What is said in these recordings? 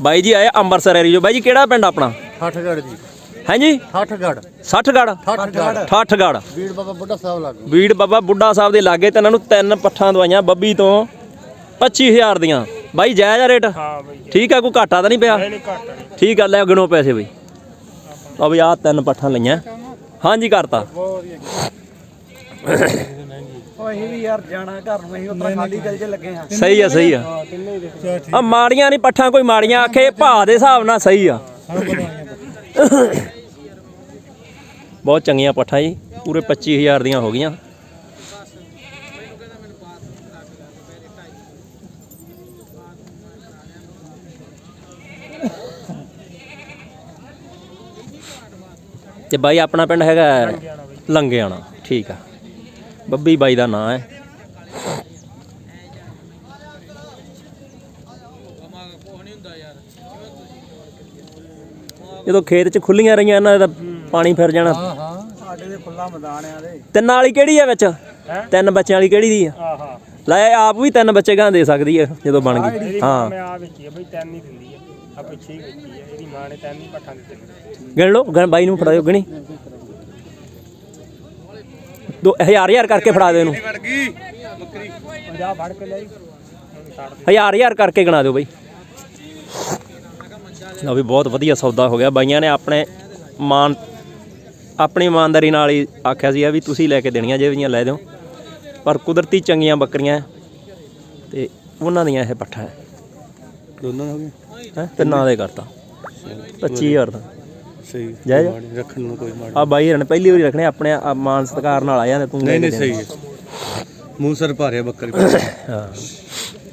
ਬਾਈ ਜੀ ਆਏ ਅੰਮ੍ਰਿਤਸਰ ਏਰੀਆ ਬਾਈ ਜੀ ਕਿਹੜਾ ਪਿੰਡ ਆਪਣਾ? ਠਾਠਗੜ ਜੀ। ਹਾਂਜੀ? ਠਾਠਗੜ 60ਗੜ ਠਾਠਗੜ ਠਾਠਗੜ ਬੀੜ ਬਾਬਾ ਬੁੱਢਾ ਸਾਹਿਬ ਲੱਗ। ਵੀੜ ਬਾਬਾ ਬੁੱਢਾ ਸਾਹਿਬ ਦੇ ਲਾਗੇ ਤੇ ਇਹਨਾਂ ਨੂੰ ਤਿੰਨ ਪੱਠਾਂ ਦਵਾਈਆਂ ਬੱਬੀ ਤੋਂ 25000 ਦੀਆਂ। ਬਾਈ ਜਾਇਜ਼ ਆ ਰੇਟ? ਹਾਂ ਬਈ ਠੀਕ ਆ ਕੋਈ ਘਾਟਾ ਤਾਂ ਨਹੀਂ ਪਿਆ? ਨਹੀਂ ਘੱਟ ਠੀਕ ਆ ਲੈ ਗਿਣੋ ਪੈਸੇ ਬਈ। ਆ ਵੀ ਆ ਤਿੰਨ ਪੱਠਾਂ ਲਈਆਂ। ਹਾਂਜੀ ਕਰਤਾ। ਉਹ ਅਸੀਂ ਵੀ ਯਾਰ ਜਾਣਾ ਘਰ ਨੂੰ ਅਸੀਂ ਉੱਤਰਾ ਖਾਲੀ ਦਿਲ 'ਚ ਲੱਗੇ ਹਾਂ। ਸਹੀ ਆ ਸਹੀ ਆ। ਆ ਮਾੜੀਆਂ ਨਹੀਂ ਪੱਠਾਂ ਕੋਈ ਮਾੜੀਆਂ ਆਖੇ ਭਾਅ ਦੇ ਹਿਸਾਬ ਨਾਲ ਸਹੀ ਆ। ਬਹੁਤ ਚੰਗੀਆਂ ਪੱਠਾਂ ਜੀ ਪੂਰੇ 25000 ਦੀਆਂ ਹੋ ਗਈਆਂ। ਤੇ ਬਾਈ ਆਪਣਾ ਪਿੰਡ ਹੈਗਾ ਲੰਗਿਆਣਾ ਠੀਕ ਆ। ਬੱਬੀ ਬਾਈ ਦਾ ਨਾਂ ਹੈ। ਜਦੋਂ ਖੇਤ 'ਚ ਖੁੱਲੀਆਂ ਰਹੀਆਂ ਇਹਨਾਂ ਦਾ ਪਾਣੀ ਫਿਰ ਜਾਣਾ। ਸਾਡੇ ਦੇ ਖੁੱਲਾ ਮੈਦਾਨ ਆ ਦੇ ਤਿੰਨ ਵਾਲੀ ਕਿਹੜੀ ਆ ਵਿੱਚ? ਤਿੰਨ ਬੱਚਿਆਂ ਵਾਲੀ ਕਿਹੜੀ ਦੀ ਆ? ਆਹਾ ਲੈ ਆਪ ਵੀ ਤਿੰਨ ਬੱਚੇ ਗਾਂ ਦੇ ਸਕਦੀ ਆ ਜਦੋਂ ਬਣ ਗਈ। ਹਾਂ। ਮੈਂ ਆ ਵੇਖੀ ਆ ਬਈ ਤਿੰਨ ਹੀ ਦਿੰਦੀ ਆ। ਆ ਪਿੱਛੇ ਹੀ ਵੇਖੀ ਆ ਇਹਦੀ ਮਾਂ ਨੇ ਤਿੰਨ ਹੀ ਪੱਠਾਂ ਦਿੱਤੇ ਗਿਣ ਲਓ ਗਣ ਬਾਈ ਨੂੰ ਫੜਾ ਦਿਓ ਗਣੀ। ਦੋ ਹਜ਼ਾਰ ਹਜ਼ਾਰ ਕਰਕੇ ਫੜਾ ਦਿਓ ਇਹਨੂੰ। ਦੇ ਹਜ਼ਾਰ ਹਜ਼ਾਰ ਕਰਕੇ ਗਣਾ ਦਿਓ ਬਾਈ। ਲਓ ਵੀ ਬਹੁਤ ਵਧੀਆ ਸੌਦਾ ਹੋ ਗਿਆ। ਬਾਈਆਂ ਨੇ ਆਪਣੇ ਮਾਨ ਆਪਣੀ ਇਮਾਨਦਾਰੀ ਨਾਲ ਹੀ ਆਖਿਆ ਸੀ ਆ ਵੀ ਤੁਸੀਂ ਲੈ ਕੇ ਦੇਣੀਆਂ ਜੇ ਵੀਆਂ ਲੈ ਦਿਓ। ਪਰ ਕੁਦਰਤੀ ਚੰਗੀਆਂ ਬੱਕਰੀਆਂ ਤੇ ਉਹਨਾਂ ਦੀਆਂ ਇਹ ਪੱਠਾ ਹੈ। ਦੋਨਾਂ ਹੋ ਗਏ ਹੈ? ਤਿੰਨਾਂ ਦੇ ਕਰਤਾ। 25000 ਦਾ। ਸਹੀ ਜੈ ਜੈ ਮਾੜੀ ਰੱਖਣ ਨੂੰ ਕੋਈ ਮਾੜੀ ਆ ਬਾਈ ਹਰਨ ਪਹਿਲੀ ਵਾਰੀ ਰੱਖਣੇ ਆਪਣੇ ਆ ਮਾਨ ਸਤਕਾਰ ਨਾਲ ਆਇਆ ਤੇ ਤੂੰ ਨਹੀਂ ਨਹੀਂ। ਸਹੀ ਹੈ। ਮੂੰਹ ਸਰ ਭਾਰਿਆ ਬੱਕਰੀ ਹਾਂ।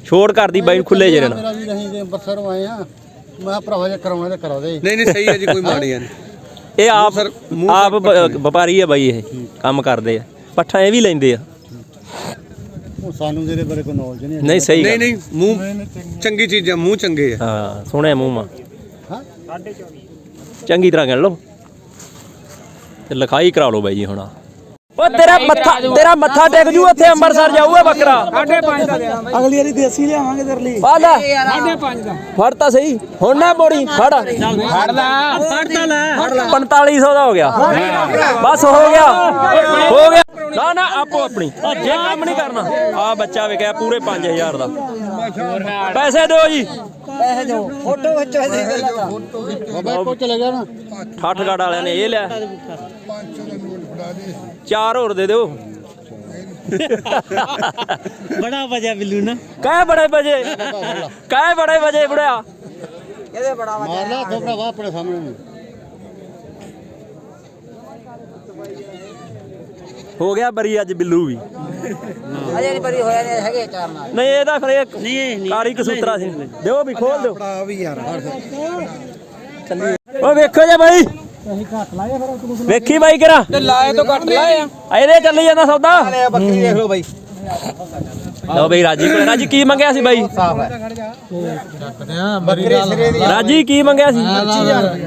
ਛੋੜ ਕਰਦੀ ਬਾਈ ਨੂੰ ਖੁੱਲੇ ਜਿਹੇ ਨਾਲ ਮੇਰਾ ਵੀ ਨਹੀਂ ਜੇ ਅੰਬਰਸਰ ਆਏ ਆ ਮੈਂ ਭਰਾਵਾ ਜੇ ਕਰਾਉਣਾ ਤੇ ਕਰਾ ਦੇ। ਨਹੀਂ ਨਹੀਂ ਸਹੀ ਹੈ ਜੀ ਕੋਈ ਮਾੜੀ ਹੈ ਨਹੀਂ। ਇਹ ਆਪ ਆਪ ਵਪਾਰੀ ਆ ਬਾਈ ਇਹ ਕੰਮ ਕਰਦੇ ਆ। ਪੱਠਾ ਇਹ ਵੀ ਲੈਂਦੇ ਆ। ਉਹ ਸਾਨੂੰ ਜਿਹਦੇ ਬਾਰੇ ਕੋਈ ਨੌਲੇਜ ਨਹੀਂ ਨਹੀਂ ਸਹੀ ਨਹੀਂ ਗੱਲ। ਨਹੀਂ ਮੂੰਹ ਚੰਗੀ। ਚੀਜ਼ ਹੈ ਮੂੰਹ ਚੰਗੇ ਆ। ਹਾਂ ਸੋਹਣਿਆ ਮੂੰਹ ਮਾ। ਹਾਂ? ਚੰਗੀ ਤਰ੍ਹਾਂ ਗਿਣ ਲਓ। ਤੇ ਲਿਖਾਈ ਕਰਾ ਲਓ ਬਾਈ ਜੀ ਹੁਣ। ਓ ਤੇਰਾ ਮੱਥਾ ਤੇਰਾ ਮੱਥਾ ਟੇਕ ਜੂ ਉੱਥੇ ਅੰਮ੍ਰਿਤਸਰ ਜਾਊਗਾ ਬੱਕਰਾ। ਅਗਲੀ ਵਾਰੀ ਦੇਸੀ ਲਿਆਵਾਂਗੇ ਤੇਰੇ ਲਈ। ਆ। ਲੈ 5.5 ਦਾ। ਫੜ ਤਾਂ ਸਹੀ। ਹੁਣ ਨਾ ਮੋੜੀ ਫੜ। ਫੜ ਲੈ। ਫੜ ਤਾਂ ਲੈ। 4500 ਦਾ ਹੋ ਗਿਆ। ਬਸ ਹੋ ਗਿਆ। ਹੋ ਗਿਆ। ਨਾ ਨਾ ਆਪੋ ਆਪਣੀ। ਜੇ ਕੰਮ ਨਹੀਂ ਕਰਨਾ। ਆ ਬੱਚਾ ਵਿਕਿਆ ਪੂਰੇ 5000 ਦਾ। ਪੈਸੇ ਦਿਓ ਜੀ। ਪੈਸੇ ਦਿਓ। ਫੋਟੋ ਵਿੱਚ ਦੇ ਲਗਾ ਬਾਬਾ ਕੋ ਚਲੇ ਗਿਆ ਨਾ ਠੱਠਗੜ ਵਾਲਿਆਂ ਨੇ ਇਹ ਲਿਆ। ਚਾਰ ਹੋਰ ਦੇ ਦਿਓ। ਬੜਾ ਵਜਾ ਬਿੱਲੂ ਨਾ। ਕਾਹ ਬੜੇ ਵਜੇ? ਕਾਹ ਬੜੇ ਵਜੇ ਬੁੜਿਆ? ਇਹਦੇ ਬੜਾ ਮਾਰ ਲਾ ਖੋ ਭਰਾਵਾ ਆਪਣੇ ਸਾਹਮਣੇ ਨੂੰ। ਹੋ ਗਿਆ ਬਰੀ ਅੱਜ ਬਿੱਲੂ ਵੀ। ਅਜੇ ਨਹੀਂ ਬਰੀ ਹੋਇਆ ਨਹੀਂ ਹੈਗੇ ਚਾਰ ਨਾਲ। ਨਹੀਂ ਇਹਦਾ ਫਿਰ ਇਹ ਕਾਰੀ ਕਸੂਤਰਾ ਸੀ। ਦਿਓ ਵੀ ਖੋਲ ਦਿਓ। ਆ ਵੀ ਯਾਰ ਓ ਵੇਖੋ ਜੇ ਬਾਈ। ਵੇਖੀ ਬਾਈ ਕਿਰਾ ਲਾਏ ਤੋਂ ਘੱਟ ਲਾਏ ਆ। ਇਹਦੇ ਚੱਲੀ ਜਾਂਦਾ ਸੌਦਾ। ਬੱਕਰੀ ਦੇਖ ਲਓ ਬਾਈ। ਲਓ ਬਈ ਰਾਜੀ ਕੋਲ। ਰਾਜੀ ਕੀ ਮੰਗਿਆ ਸੀ ਬਾਈ? ਰਾਜੀ ਕੀ ਮੰਗਿਆ ਸੀ?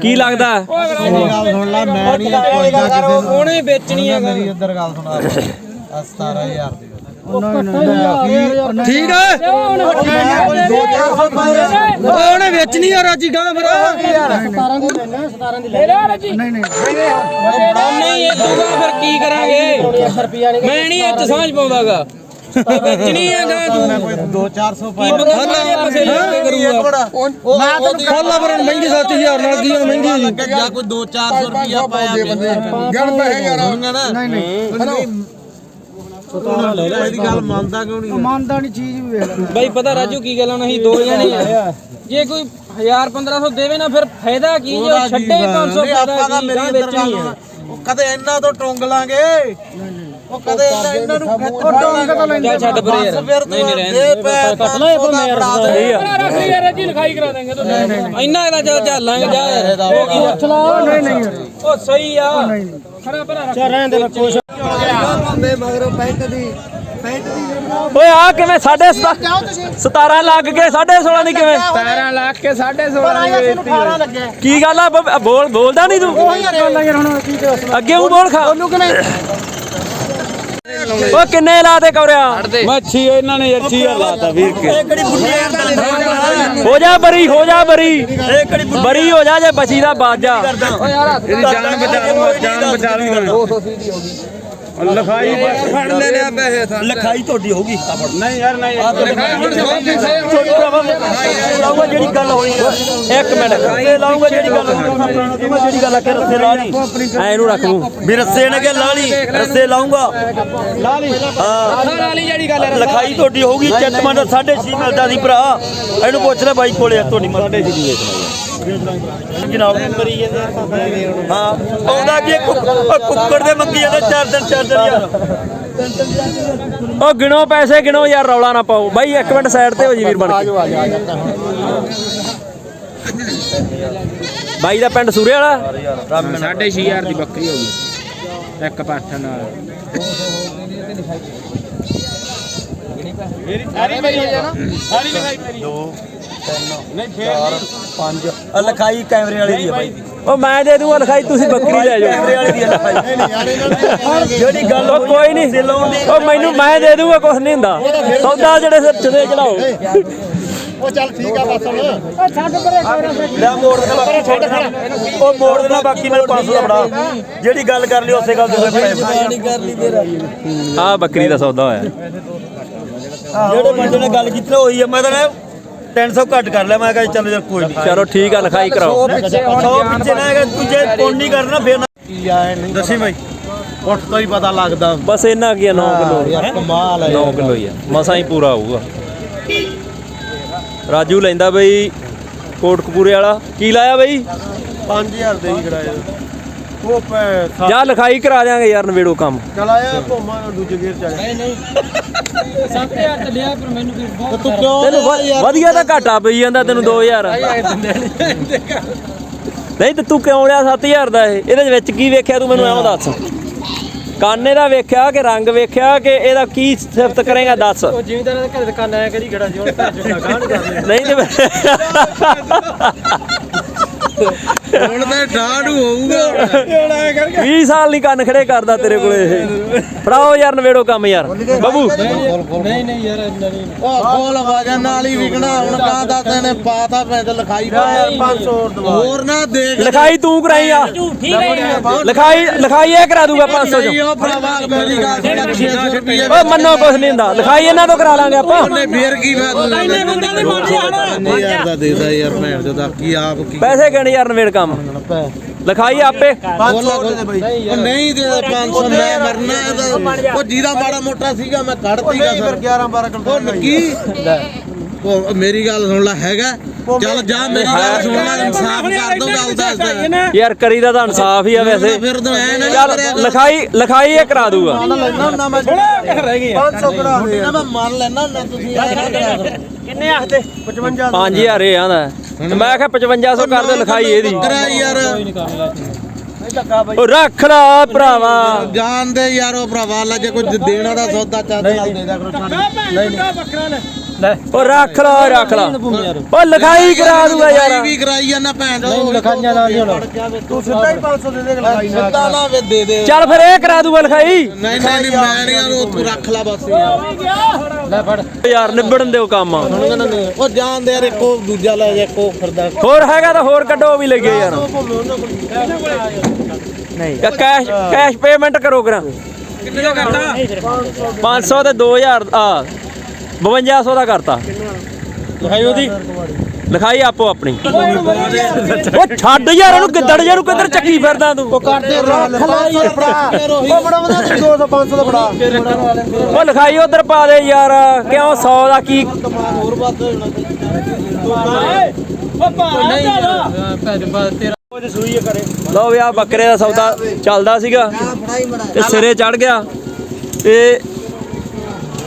ਕੀ ਲੱਗਦਾ? ਸੁਣ ਲੈ ਮੈਂ ਨਹੀਂ ਪੁੱਛਦਾ ਕਿਸੇ ਨੂੰ। ਉਹਨੇ ਵੇਚਣੀ ਹੈ ਮੇਰੀ ਇੱਧਰ ਗੱਲ ਸੁਣਾ। 17000 ਦੀ ਠੀਕ ਹੈ? ਉਹਨੇ ਵੇਚਣੀ ਆ ਰਾਜੀ ਗਾਂ ਫਿਰ। 17 ਦੀ ਲੈਣਾ। 17 ਦੀ ਲੈ ਨਹੀਂ ਨਹੀਂ। ਨਹੀਂ ਇਹ ਦੂਗਾ ਫਿਰ ਕੀ ਕਰਾਂਗੇ? ਮੈਂ ਨਹੀਂ ਇਹ ਚ ਸਮਝ ਪਾਉਂਦਾਗਾ। ਵੇਚਣੀ ਹੈ ਗਾਂ ਤੂੰ। 2-400 ਕੀ ਮੰਗਾਂਗੇ ਪਸੇ ਲੈ ਕਰੂਗਾ। ਮੈਂ ਤੈਨੂੰ ਖੋਲਾ ਪਰ ਮਹਿੰਗੀ 7000 ਨਾਲ ਕੀ ਮਹਿੰਗੀ ਜੀ। ਜਾਂ ਕੋਈ 2-400 ਰੁਪਿਆ ਪਾਇਆ ਗਣ ਪੈਸੇ ਯਾਰ। ਨਹੀਂ ਨਹੀਂ ਇਹਦੀ ਗੱਲ ਮੰਨਦਾ ਕਿਉਂ ਨਹੀਂ ਮੰਨਦਾ ਨਹੀਂ ਚੀਜ਼ ਵੀ ਵੇਖ ਲੈ ਬਾਈ ਪਤਾ ਰਾਜੂ ਕੀ ਗੱਲ ਆ ਅਸੀਂ ਦੋ ਜਣੇ ਆ। ਜੇ ਕੋਈ 1000 1500 ਦੇਵੇ ਨਾ ਫਿਰ ਫਾਇਦਾ ਕੀ ਜੇ? ਉਹ ਛੱਡੇ 500 ਫਾਇਦਾ ਕੀ? ਗਾਂ ਵੇਚਣੀ ਆ। ਉਹ ਕਦੇ ਇਹਨਾਂ ਤੋਂ ਟੁੰਗ ਲਾਂਗੇ? ਉਹ ਕਦੇ ਇਹਨਾਂ ਇਹਨਾਂ ਨੂੰ ਉਹ ਟੁੰਗ ਤੋਂ ਲੈਂਦੇ ਚੱਲ ਛੱਡ ਪਰੇ ਯਾਰ। ਨਹੀਂ ਨਹੀਂ ਰਹਿਣ ਕੱਟ ਲੈ ਇਹ ਬੰਦੇ ਯਾਰ ਸਹੀ ਆ। ਰੱਖ ਯਾਰ ਰਾਜੀ ਲਿਖਾਈ ਕਰਾ ਦਾਂਗੇ ਤੂੰ। ਇੰਨਾ ਇਹਦਾ ਚੱਲ ਚੱਲਾਂਗੇ ਜਾ ਯਾਰ। ਨਹੀਂ ਨਹੀਂ। ਉਹ ਸਹੀ ਆ। ਖਰਾ ਭਰਾ ਰੱਖ। ਰਹਿਣ ਦੇ ਮਗਰੋਂ ਪੈਂਟ ਦੀ ਪੈਂਟ ਦੀ ਓਏ ਆ ਕਿਵੇਂ 17.5 17 ਲੱਗ ਕੇ 16.5 ਦੀ ਕਿਵੇਂ? 17 ਲੱਖ ਕੇ 16.5 ਦੀ ਵੇਚਤੀ। 18 ਲੱਗੇ। ਕੀ ਗੱਲ ਆ ਬੋਲ ਬੋਲਦਾ ਨਹੀਂ ਤੂੰ? ਉਹੀ ਗੱਲ ਯਾਰ ਹੁਣ ਕੀ ਦੱਸ ਅੱਗੇ ਉਹ ਬੋਲ ਖਾ। ਓ ਕਿੰਨੇ ਲਾ ਦੇ ਕੌਰਿਆ? ਮੱਛੀ ਇਹਨਾਂ ਨੇ ਯਾਰ 6000 ਲਾਤਾ ਵੀਰ ਕੇ। ਹੋ ਜਾ ਬਰੀ ਹੋ ਜਾ ਬਰੀ। ਬਰੀ ਹੋ ਜਾ ਜੇ ਬਚੀ ਦਾ ਬਾਜਾ। ਇਹਦੀ ਜਾਨ ਬਚਾ ਲੂੰਗਾ ਜਾਨ ਬਚਾ ਲੂੰਗਾ ਲਖਾਈ ਫੜਨੇ ਨੇ ਪੈਸੇ ਥਾ। ਲਿਖਾਈ ਤੁਹਾਡੀ ਹੋਊਗੀ। ਨਹੀਂ ਯਾਰ ਨਹੀਂ। ਲਾਉਂਗਾ ਜਿਹੜੀ ਗੱਲ ਹੋਈ ਇੱਕ ਮਿੰਟ। ਇਹ ਲਾਉਂਗਾ ਜਿਹੜੀ ਗੱਲ ਹੋਈ। ਆ ਜਿਹੜੀ ਗੱਲ ਆ ਕਿ ਰੱਸੇ ਲਾ ਲਈ ਐ ਇਹਨੂੰ ਰੱਖ ਲੂੰ ਵੀ ਰੱਸੇ ਨੇ ਕਿ ਲਾ ਲਈ ਰੱਸੇ ਲਾਉਂਗਾ ਲਾ ਲਈ ਹਾਂ ਵਾਲੀ ਜਿਹੜੀ ਗੱਲ ਲਿਖਾਈ ਤੁਹਾਡੀ ਹੋਊਗੀ। ਚੈੱਕ ਮੰਡ 6.5 ਮਿਲਦਾ ਸੀ ਭਰਾ। ਇਹਨੂੰ ਪੁੱਛ ਲੈ ਬਾਈ ਕੋਲੇ ਤੁਹਾਡੀ ਮਰਦੇ ਸੀ ਦੀ ਜਨਾਬ ਕਰੀ ਜਾਂਦੇ ਹਾਂ ਆਉਂਦਾ ਕੀ ਕੁੱਕ- ਉਹ ਕੁੱਕੜ ਦੇ ਮੰਗੀ ਜਾਂਦੇ ਚਾਰ ਦਿਨ ਚਾਰ ਦਿਨ ਯਾਰ। ਓ ਗਿਣੋ ਪੈਸੇ ਗਿਣੋ ਯਾਰ ਰੌਲਾ ਨਾ ਪਾਓ। ਬਾਈ ਇੱਕ ਮਿੰਟ ਸਾਈਡ ਤੇ ਹੋ ਜੀ ਵੀਰ ਬਣ ਕੇ। ਬਾਈ ਦਾ ਪਿੰਡ ਸੂਰੇ ਵਾਲਾ? ਸਾਢੇ 6000 ਦੀ ਬੱਕਰੀ ਹੋ ਗਈ। ਇੱਕ ਪਾਠ ਨਾਲ। ਪੰਜ। ਆਹ ਲਿਖਾਈ ਕੈਮਰੇ ਵਾਲੇ ਦੀ ਆ ਬਾਈ। ਦੀ। ਓ ਮੈਂ ਦੇ ਦੂੰਗਾ ਲਿਖਾਈ ਤੁਸੀਂ ਬੱਕਰੀ ਲੈ ਜਾਓ। ਕੈਮਰੇ ਵਾਲੇ ਦੀ ਆ ਲਿਖਾਈ। ਜਿਹੜੀ ਗੱਲ ਓ ਕੋਈ ਨਹੀਂ। ਓ ਮੈਨੂੰ ਮੈਂ ਦੇ ਦੂੰਗਾ ਕੁਝ ਨਹੀਂ ਹੁੰਦਾ। ਸੌਦਾ ਜਿਹੜੇ ਸਿਰ ਚਦੇ ਚੜਾਓ। ਉਹ ਚੱਲ ਠੀਕ ਆ ਬਸ ਹੁਣ। ਲੈ ਮੋੜ ਦੇਣਾ ਬਾਕੀ। ਛੱਡ ਦੇਣਾ ਉਹ ਮੋੜ ਦੇਣਾ ਬਾਕੀ ਮੈਨੂੰ 500 ਦਾ ਫੜਾ ਜਿਹੜੀ ਗੱਲ ਕਰ ਲਈ ਉਸੇ ਗੱਲ ਦੇ ਪੈਸੇ ਆ ਬੱਕਰੀ ਦਾ ਸੌਦਾ ਹੋਇਆ। ਜਿਹੜੇ ਬੰਦੇ ਨੇ ਗੱਲ ਕੀਤੀ ਨਾ ਉਹੀ ਆ। ਮੈਂ ਤਾਂ 300 ਘੱਟ ਕਰ ਲਿਆ ਮੈਂ ਕਿਹਾ ਚੱਲ ਯਾਰ ਕੋਈ ਨਹੀਂ ਚਲੋ ਠੀਕ ਆ ਲਿਖਾਈ ਕਰਾਓ। ਸੌ ਪਿੱਛੇ ਨਾ ਹੈਗਾ ਤੂੰ ਜੇ ਪੁੰਨ ਨਹੀਂ ਕਰਨਾ ਫਿਰ ਨਾ ਦੱਸੀ ਬਾਈ। ਉੱਠ ਤੋਂ ਹੀ ਪਤਾ ਲੱਗਦਾ। ਬਸ ਇੰਨਾ ਕੀ 9 ਕਿਲੋ ਯਾਰ ਕਮਾਲ ਹੈ 9 ਕਿਲੋ ਹੀ ਆ। ਮਸਾਂ ਹੀ ਪੂਰਾ ਹੋਊਗਾ। ਰਾਜੂ ਲੈਂਦਾ ਬਈ ਕੋਟਕਪੂਰੇ ਵਾਲਾ। ਕੀ ਲਾਇਆ ਬਈ? 5000 ਦੇ ਹੀ ਕਰਾਇਆ। ਉਹ ਜਾ ਲਿਖਾਈ ਕਰਾ ਦਿਆਂਗੇ ਯਾਰ ਨਵੇੜੋ ਕੰਮ। ਚਲਾਇਆ ਭੋਮਾ ਦੂਜੇ ਗੇਰ ਚ ਆਇਆ 7000 ਤੇ ਲਿਆ ਪਰ ਮੈਨੂੰ ਵੀ ਬਹੁਤ ਤੂੰ ਕਿਉਂ ਤੈਨੂੰ ਵ- ਵਧੀਆ ਤਾਂ ਘਾਟਾ ਪਈ ਜਾਂਦਾ ਤੈਨੂੰ 2000 ਨਹੀਂ ਤੇ ਤੂੰ ਕਿਉਂ ਲਿਆ 7000 ਦਾ ਇਹ? ਇਹਦੇ ਵਿੱਚ ਕੀ ਵੇਖਿਆ ਤੂੰ ਮੈਨੂੰ ਐਂ ਦੱਸ। ਕਾਨੇ ਦਾ ਵੇਖਿਆ ਕਿ ਰੰਗ ਵੇਖਿਆ ਕਿ ਇਹਦਾ ਕੀ ਸਿਫਤ ਕਰੇਗਾ ਦੱਸ। ਜਿਵੇਂ ਘਰ ਦੁਕਾਨ ਆਇਆ ਕਰੀ ਖੜਾ ਸੀ ਹੁਣ ਭੈਣ ਚੋਂ ਗਾਣ ਕਰਦੇ ਨਹੀਂ ਤੇ ਹੁਣ ਤੇ ਡਾੜੂ ਹੋਊਗਾ। 20 ਸਾਲ ਨਹੀਂ ਕੰਨ ਖੜੇ ਕਰਦਾ ਤੇਰੇ ਕੋਲੇ ਇਹ। ਫੜਾਓ ਯਾਰ ਨਵੇੜੋ ਕੰਮ ਯਾਰ। ਬਾਬੂ। ਨਹੀਂ ਨਹੀਂ ਯਾਰ ਇੰਨਾ ਨਹੀਂ। ਉਹ ਖੋਲ ਵਜਨ ਨਾਲ ਹੀ ਵਿਕਣਾ ਹੁਣ ਕਾ ਦੱਸ ਇਹਨੇ ਪਾਤਾ ਪੈ ਤੇ ਲਿਖਾਈ ਪਾ 500 ਹੋਰ ਨਾ ਦੇਖ। ਲਿਖਾਈ ਤੂੰ ਕਰਾਈ ਆ। ਲਿਖਾਈ ਲਿਖਾਈ ਇਹ ਕਰਾ ਦੂਗਾ 500 ਨਹੀਂ ਚ। ਉਹ ਭਰਾਵਾ ਮੇਰੀ ਗੱਲ ਸੁਣ 600 ਰੁਪਏ ਓਏ ਮੰਨੋ ਕੁਛ ਨਹੀਂ ਹੁੰਦਾ। ਲਿਖਾਈ ਇਹਨਾਂ ਤੋਂ ਕਰਾ ਲਾਂਗੇ ਆਪਾਂ। ਉਹਨੇ ਫੇਰ ਕੀ ਫਾਇਦਾ? ਇੰਨੇ ਬੰਦੇ ਦੀ ਮਾਰੀ ਦਾ ਦੇਦਾ ਯਾਰ ਭੈਣ ਚੋਦਾ ਕੀ ਆਪ ਕੀ ਪੈਸੇ ਗਿਣ ਯਾਰ ਨਵੇੜ ਕੰਮ। ਲਿਖਾਈ ਆਪੇ। 500 ਦੇ ਬਈ। ਉਹ ਨਹੀਂ ਦੇ 500 ਮੈਂ ਮਰਨਾ ਉਹ ਜੀਰਾ ਮਾੜਾ ਮੋਟਾ ਸੀਗਾ ਮੈਂ ਕੱਢਤੀ ਗਾ ਫਿਰ 11 12 ਕਿਲੋ ਉਹ ਕੀ? ਉਹ ਮੇਰੀ ਗੱਲ ਸੁਣ ਲੈ ਹੈਗਾ। ਚੱਲ ਜਾ ਮੇਰੀ ਗੱਲ ਸੁਣ ਲੈ ਇਨਸਾਫ ਕਰ ਦੋ ਗੱਲ ਦੱਸ ਦੇ। ਯਾਰ ਕਰੀਦਾ ਤਾਂ ਇਨਸਾਫ ਹੀ ਆ ਵੈਸੇ। ਫਿਰ ਤੂੰ ਐ ਨਾ ਚੱਲ ਲਿਖਾਈ ਲਿਖਾਈ ਇਹ ਕਰਾ ਦੂਗਾ। ਲੈਣਾ ਹੁੰਦਾ ਮੈਂ ਰਹਿ ਗਈ 500 ਕਰਾ ਦੇ ਮੈਂ ਮੰਨ ਲੈਣਾ ਹੁੰਦਾ ਤੁਸੀਂ ਕਿੰਨੇ ਆਖਦੇ? 55 5000 ਇਹ ਆਂਦਾ ਮੈਂ ਕਿਹਾ 5500 ਕਰ ਦੇ ਲਿਖਾਈ ਇਹਦੀ। ਕਰਾ ਯਾਰ। ਉਹ ਰੱਖ ਲਾ ਭਰਾਵਾ। ਜਾਣ ਦੇ ਯਾਰ ਉਹ ਭਰਾਵਾ ਲੈ ਜੇ ਕੁਝ ਦੇਣਾ ਦਾ ਸੌਦਾ ਚੱਜ ਨਾਲ ਦੇ ਦਿਆ ਕਰੋ ਉਹ ਰੱਖ ਲਾ ਰੱਖ ਲਾ। ਉਹ ਲਿਖਾਈ ਕਰਾ ਦੂਗਾ ਯਾਰ। ਵੀ ਕਰਾਈ ਜਾਂਦਾ ਭੈਣ ਦਾ ਲਿਖਾਈਆਂ ਨਾਲ ਨਹੀਂ ਹੋਣਾ। ਤੂੰ ਸਿੱਧਾ ਹੀ 500 ਦੇ ਦੇ ਲਿਖਾਈ ਸਿੱਧਾ ਨਾ ਵੇ ਦੇ ਦੇ। ਚੱਲ ਫਿਰ ਇਹ ਕਰਾ ਦੂਗਾ ਲਿਖਾਈ। ਨਹੀਂ ਨਹੀਂ ਨਹੀਂ ਮੈਂ ਨਹੀਂ ਯਾਰ ਉਹ ਤੂੰ ਰੱਖ ਲੈ ਬਸ। ਯਾਰ ਯਾਰ ਨਿਬੜਨ ਦਿਓ ਕੰਮ। ਉਹ ਜਾਣ ਦੇ ਯਾਰ ਇੱਕੋ ਦੂਜਾ ਲੈ ਜਾ ਇੱਕੋ ਫਿਰਦਾ। ਹੋਰ ਹੈਗਾ ਤਾਂ ਹੋਰ ਕੱਢੋ ਵੀ ਲੱਗੇ ਯਾਰ। ਨਹੀਂ। ਕੈਸ਼ ਕੈਸ਼ ਪੇਮੈਂਟ ਕਰੋ ਕਰਾਂ। ਕਿੰਨੇ ਦਾ ਕਰਤਾ? 500 ਤੇ 2000 ਆ। 5200 ਦਾ ਕਰਤਾ। ਲਿਖਾਈ ਉਹਦੀ? ਲਿਖਾਈ ਆਪੋ ਆਪਣੀ। ਉਹ ਛੱਡ ਯਾਰ ਉਹਨੂੰ ਗਿੱਦੜ ਜੇ ਨੂੰ ਕਿੱਧਰ ਚੱਕੀ ਫਿਰਦਾ ਤੂੰ? ਉਹ ਕਰਦੇ ਰੱਖ ਲੈ ਯਾਰ ਫੜਾ ਉਹ ਬੜਾ ਵਧਾ 200 500 ਦਾ ਫੜਾ ਲਿਖਾਈ ਉਧਰ ਪਾ ਦੇ ਯਾਰ ਕਿਉਂ 100 ਦਾ ਕੀ? ਹੋਰ ਵੱਧ ਹੋਣਾ ਲਓ ਵੀ ਆ ਬੱਕਰੇ ਦਾ ਸੌਦਾ ਚੱਲਦਾ ਸੀਗਾ ਤੇ ਸਿਰੇ ਚੜ ਗਿਆ ਤੇ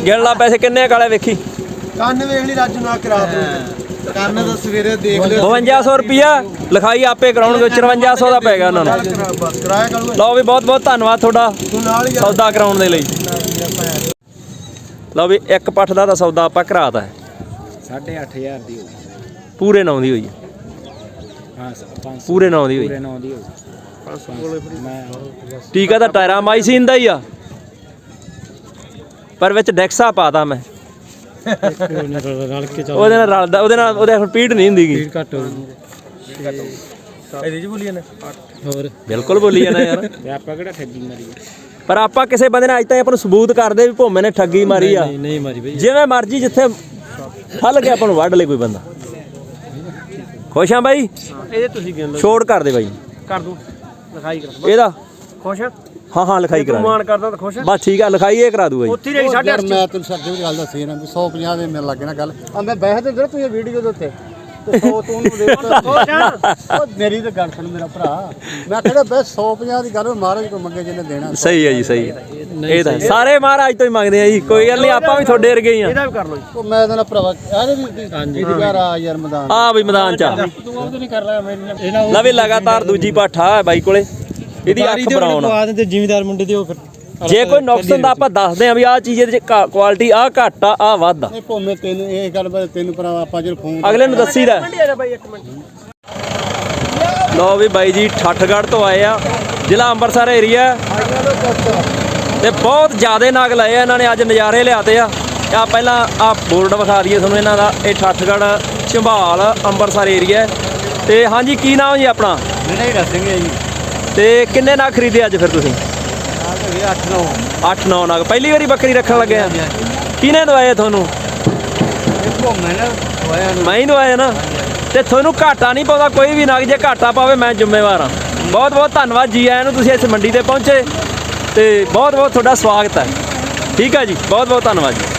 ਗਿਣ ਲਾ ਪੈਸੇ ਕਿੰਨੇ ਕਾਲੇ ਵੇਖੀ? ਕੰਨ ਵੇਖ ਲਈ ਰਾਜੂ ਨਾ ਕਰਾ ਦੇ। ਕੰਨ ਤਾਂ ਸਵੇਰੇ ਦੇਖ ਲਿਓ। 5200 ਰੁਪਿਆ ਲਿਖਾਈ ਆਪੇ ਕਰਾਉਣਗੇ 5400 ਦਾ ਪੈ ਗਿਆ ਉਹਨਾਂ ਨੂੰ। ਲਓ ਵੀ ਬਹੁਤ ਬਹੁਤ ਧੰਨਵਾਦ ਤੁਹਾਡਾ ਨਾਲ ਸੌਦਾ ਕਰਾਉਣ ਦੇ ਲਈ। ਲਓ ਵੀ ਇੱਕ ਪੱਠ ਦਾ ਤਾਂ ਸੌਦਾ ਆਪਾਂ ਕਰਾਤਾ ਹੈ 8500 ਦੀ ਹੋ ਗਈ ਪੂਰੇ ਨੌ ਦੀ ਹੋਈ। ਹੈ। ਹਾਂ 500 ਪੂਰੇ ਨੌ ਦੀ ਹੋਈ। ਪੂਰੇ 9 ਦੀ ਹੋ ਗਈ 500 ਮੈਂ ਟੀਕਾ ਤਾਂ ਟਾਇਰਾਂ ਮਾਈਸੀਨ ਦਾ ਹੀ ਆ। ਪਰ ਵਿੱਚ ਡੈਕਸਾ ਪਾਤਾ ਮੈਂ। ਕੇ ਉਹਦੇ ਨਾਲ ਰਲਦਾ ਉਹਦੇ ਨਾਲ ਉਹਦੇ ਹੁਣ ਪੀੜ ਨਹੀਂ ਹੁੰਦੀਗੀ। ਘੱਟ ਹੋ ਇਹਦੇ ਚ ਬੋਲੀਏ ਨੇ ਹੋਰ। ਬਿਲਕੁਲ ਬੋਲੀ ਜਾਣਾ ਯਾਰ। ਤੇ ਆਪਾਂ ਕਿਹੜਾ ਠੱਗੀ ਮਾਰੀ? ਪਰ ਆਪਾਂ ਕਿਸੇ ਬੰਦੇ ਨੇ ਅੱਜ ਤਾਈਂ ਆਪਾਂ ਨੂੰ ਸਬੂਤ ਕਰਦੇ ਵੀ ਭੋਮੇ ਨੇ ਠੱਗੀ ਮਾਰੀ ਆ। ਨਹੀਂ ਨਹੀਂ ਮਾਰੀ ਬਈ। ਜਿਵੇਂ ਮਰਜ਼ੀ ਜਿੱਥੇ ਫਲ ਕੇ ਆਪਾਂ ਨੂੰ ਵੱਢ ਲੇ ਕੋਈ ਬੰਦਾ। ਖੁਸ਼ ਆ ਬਾਈ? ਇਹਦੇ ਤੁਸੀਂ ਗਿਣ ਲਓ। ਛੋੜ ਕਰ ਦੇ ਬਾਈ। ਕਰ ਦੂੰ ਲਿਖਾਈ ਕਰ। ਇਹਦਾ? ਖੁਸ਼? ਆ ਹਾਂ ਹਾਂ ਲਿਖਾਈ ਕਰਾ। ਮਾਨ ਕਰਦਾ ਤਾਂ ਖੁਸ਼ ਬਸ ਠੀਕ ਆ ਲਿਖਾਈ ਇਹ ਕਰਾ ਦੂ ਬਾਈ ਉੱਥੇ ਰਹੀ ਯਾਰ ਮੈਂ ਤੈਨੂੰ ਸੱਚ ਦੀ ਗੱਲ ਦੱਸੀ ਨਾ ਵੀ 150 ਦੇ ਮਿਲ ਲੱਗੇ ਨਾ ਗੱਲ। ਆ ਮੈਂ ਬਹਿ ਤੇ ਤੂੰ ਇਹ ਵੀਡੀਓ ਦੇ ਉੱਤੇ ਤੇ 100 ਤੂੰ ਉਹਨੂੰ ਦੇ ਦਿੱਤਾ ਉਹ ਮੇਰੀ ਤਾਂ ਗੱਲ ਸੁਣ ਮੇਰਾ ਭਰਾ ਮੈਂ ਕਹਿੰਦਾ ਬਸ 150 ਦੀ ਗੱਲ ਮਹਾਰਾਜ ਕੋ ਮੰਗੇ ਜਿਹਨੇ ਦੇਣਾ। ਸਹੀ ਹੈ ਜੀ ਸਹੀ ਹੈ। ਇਹ ਤਾਂ ਹੈ। ਸਾਰੇ ਮਹਾਰਾਜ ਤੋਂ ਹੀ ਮੰਗਦੇ ਆ ਜੀ ਕੋਈ ਗੱਲ ਨਹੀਂ ਆਪਾਂ ਵੀ ਤੁਹਾਡੇ ਵਰਗੇ ਹੀ ਆ। ਇਹਦਾ ਵੀ ਕਰ ਲਓ ਜੀ। ਉਹ ਮੈਂ ਆਰੇ ਵੀ ਘਰ ਆ ਯਾਰ ਮੈਦਾਨ। ਆ ਵੀ ਮੈਦਾਨ ਚ ਆ। ਤੂੰ ਉਹਦੇ ਨਹੀਂ ਕਰ ਲਿਆ ਮੇਰੀ ਨਾਲ ਲਵੇ ਲਗਾਤਾਰ ਦੂਜੀ ਪਾਠਾ ਬਾਈ ਕੋਲੇ। ਇਹਦੀ ਅੱਖ ਬਰਾਉਨ ਆ। ਦਿੰਦੇ ਜ਼ਿਮੀਦਾਰ ਮੁੰਡੇ ਦੇ ਉਹ ਫਿਰ ਜੇ ਕੋਈ ਨੁਕਸ ਹੁੰਦਾ ਆਪਾਂ ਦੱਸਦੇ ਆ ਵੀ ਆਹ ਚੀਜ਼ ਚ ਕੁਆਲਿਟੀ ਆ ਘੱਟ ਆ ਆ ਵੱਧ ਆ। ਇਹ ਭੋਮੇ ਤੈਨੂੰ ਇਹ ਗੱਲ ਬਾਰੇ ਤੈਨੂੰ ਭਰਾਵਾ ਆਪਾਂ ਜਦੋਂ ਫੋਨ ਅਗਲੇ ਨੂੰ ਦੱਸੀਦਾ ਲੋ ਵੀ ਬਾਈ ਜੀ ਠੱਠਗੜ੍ਹ ਤੋਂ ਆਏ ਆ। ਜ਼ਿਲ੍ਹਾ ਅੰਮ੍ਰਿਤਸਰ ਏਰੀਆ ਤੇ ਬਹੁਤ ਜ਼ਿਆਦੇ ਨਗ ਲਏ ਆ ਇਹਨਾਂ ਨੇ ਅੱਜ ਨਜ਼ਾਰੇ ਲਿਆਤੇ ਆ। ਆ ਪਹਿਲਾਂ ਆ ਬੋਰਡ ਵਿਖਾ ਦਈਏ ਤੁਹਾਨੂੰ ਇਹਨਾਂ ਦਾ। ਇਹ ਠੱਠਗੜ੍ਹ ਝੰਬਾਲ ਅੰਮ੍ਰਿਤਸਰ ਏਰੀਆ ਤੇ ਹਾਂਜੀ ਕੀ ਨਾਮ ਜੀ ਆਪਣਾ? ਮੇਰਾ ਹੀ ਦੱਸਣਗੇ ਜੀ। ਤੇ ਕਿੰਨੇ ਨਗ ਖਰੀਦੇ ਅੱਜ ਫਿਰ ਤੁਸੀਂ? ਆ ਤੇ 8 9 8 9 ਨਗ। ਪਹਿਲੀ ਵਾਰੀ ਬੱਕਰੀ ਰੱਖਣ ਲੱਗੇ ਆ? ਕਿਹਨੇ ਦਵਾਏ ਤੁਹਾਨੂੰ? ਨਾ ਮੈਂ ਹੀ ਦਵਾਏ ਨਾ। ਤੇ ਤੁਹਾਨੂੰ ਘਾਟਾ ਨਹੀਂ ਪਾਉਂਦਾ ਕੋਈ ਵੀ ਨਗ ਜੇ ਘਾਟਾ ਪਾਵੇ ਮੈਂ ਜ਼ਿੰਮੇਵਾਰ ਹਾਂ। ਬਹੁਤ ਬਹੁਤ ਧੰਨਵਾਦ ਜੀ ਆਇਆਂ ਨੂੰ ਤੁਸੀਂ ਇਸ ਮੰਡੀ ਤੇ ਪਹੁੰਚੇ। ਤੇ ਬਹੁਤ ਬਹੁਤ ਤੁਹਾਡਾ ਸਵਾਗਤ ਹੈ। ਠੀਕ ਹੈ ਜੀ। ਬਹੁਤ ਬਹੁਤ ਧੰਨਵਾਦ ਜੀ।